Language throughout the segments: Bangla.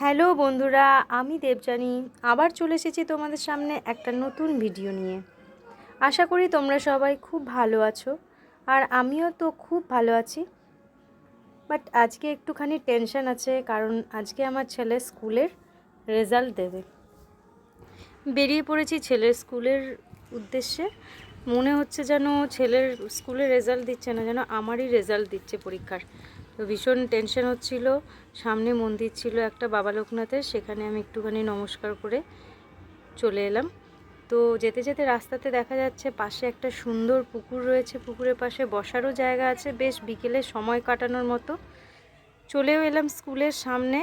হ্যালো বন্ধুরা, আমি দেবজানি আবার চলে এসেছি তোমাদের সামনে একটা নতুন ভিডিও নিয়ে। আশা করি তোমরা সবাই খুব ভালো আছো, আর আমিও তো খুব ভালো আছি। বাট আজকে একটুখানি টেনশন আছে, কারণ আজকে আমার ছেলে স্কুলের রেজাল্ট দেবে। বেরিয়ে পড়েছি ছেলের স্কুলের উদ্দেশ্যে। মনে হচ্ছে যেন ছেলের স্কুলে রেজাল্ট দিচ্ছে না, যেন আমারই রেজাল্ট দিচ্ছে পরীক্ষার। তো ভীষণ টেনশন হচ্ছিল। সামনে মন্দির ছিল একটা বাবা লোকনাথের, সেখানে আমি একটুখানি নমস্কার করে চলে এলাম। তো যেতে যেতে রাস্তাতে দেখা যাচ্ছে পাশে একটা সুন্দর পুকুর রয়েছে। পুকুরের পাশে বসারও জায়গা আছে, বেশ বিকেলে সময় কাটানোর মতো। চলেও এলাম স্কুলের সামনে।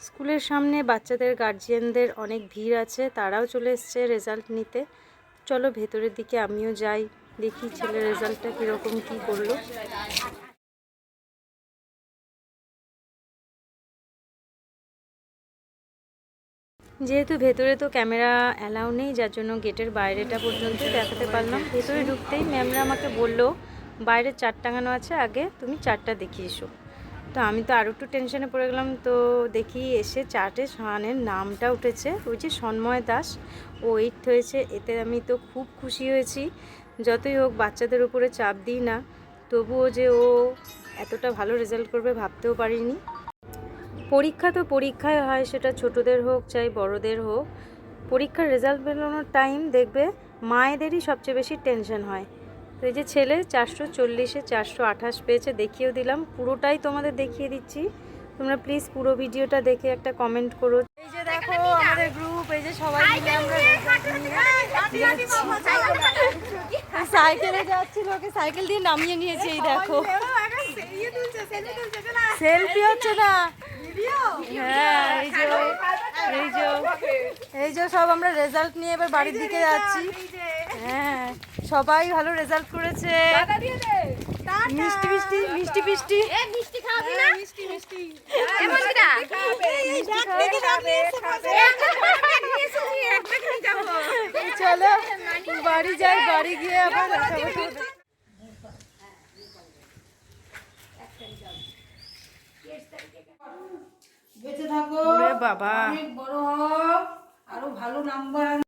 স্কুলের সামনে বাচ্চাদের গার্জিয়ানদের অনেক ভিড় আছে, তারাও চলে এসছে রেজাল্ট নিতে। চলো ভেতরের দিকে আমিও যাই, দেখি ছেলের রেজাল্টটা কীরকম, কী করল। যেহেতু ভেতরে তো ক্যামেরা অ্যালাউ নেই, যার জন্য গেটের বাইরেটা পর্যন্ত দেখাতে পারলাম। ভেতরে ঢুকতেই ম্যামরা আমাকে বলল বাইরে চার টাঙানো আছে, আগে তুমি চারটা দেখিয়ে এসো। তো আমি তো আরও একটু টেনশনে পড়ে গেলাম, তো দেখি এসে চার্টে শানের নামটা উঠেছে। ওই যে সন্ময় দাস, ও এইট হয়েছে, এতে আমি তো খুব খুশি হয়েছি। যতই হোক, বাচ্চাদের উপরে চাপ দিই না, তবুও যে ও এতটা ভালো রেজাল্ট করবে ভাবতেও পারিনি। পরীক্ষা তো পরীক্ষায় হয় সেটা ছোটদের হোক চাই বড়দের হোক। পরীক্ষার রেজাল্ট বেরোনোর টাইম দেখবে মায়েদেরই সবচেয়ে বেশি টেনশন হয়। তো এই যে ছেলে চারশো চল্লিশে চারশো আঠাশ পেয়েছে দেখিয়েও দিলাম। পুরোটাই তোমাদের দেখিয়ে দিচ্ছি। তোমরা প্লিজ পুরো ভিডিওটা দেখে একটা কমেন্ট করো। এই যে দেখো আমাদের গ্রুপ এই যে সবাই মিলে আমরা সাইকেলে যাচ্ছি লোকে সাইকেল দিয়ে নামিয়ে নিয়েছে এই দেখো। সেলফি হচ্ছে না। হ্যাঁ এই যে এই যে এই যে সব আমরা রেজাল্ট নিয়ে এবার বাড়ির দিকে যাচ্ছি। হ্যাঁ সবাই ভালো রেজাল্ট করেছে। মিষ্টি মিষ্টি মিষ্টি মিষ্টি। মিষ্টি খাওয়াবি না? মিষ্টি মিষ্টি। চলো বাড়ি যাই বাড়ি গিয়ে আবার দেখা হবে। বেঁচে থাকো। বাবা। অনেক বড় হও। আরও ভালো নাম্বার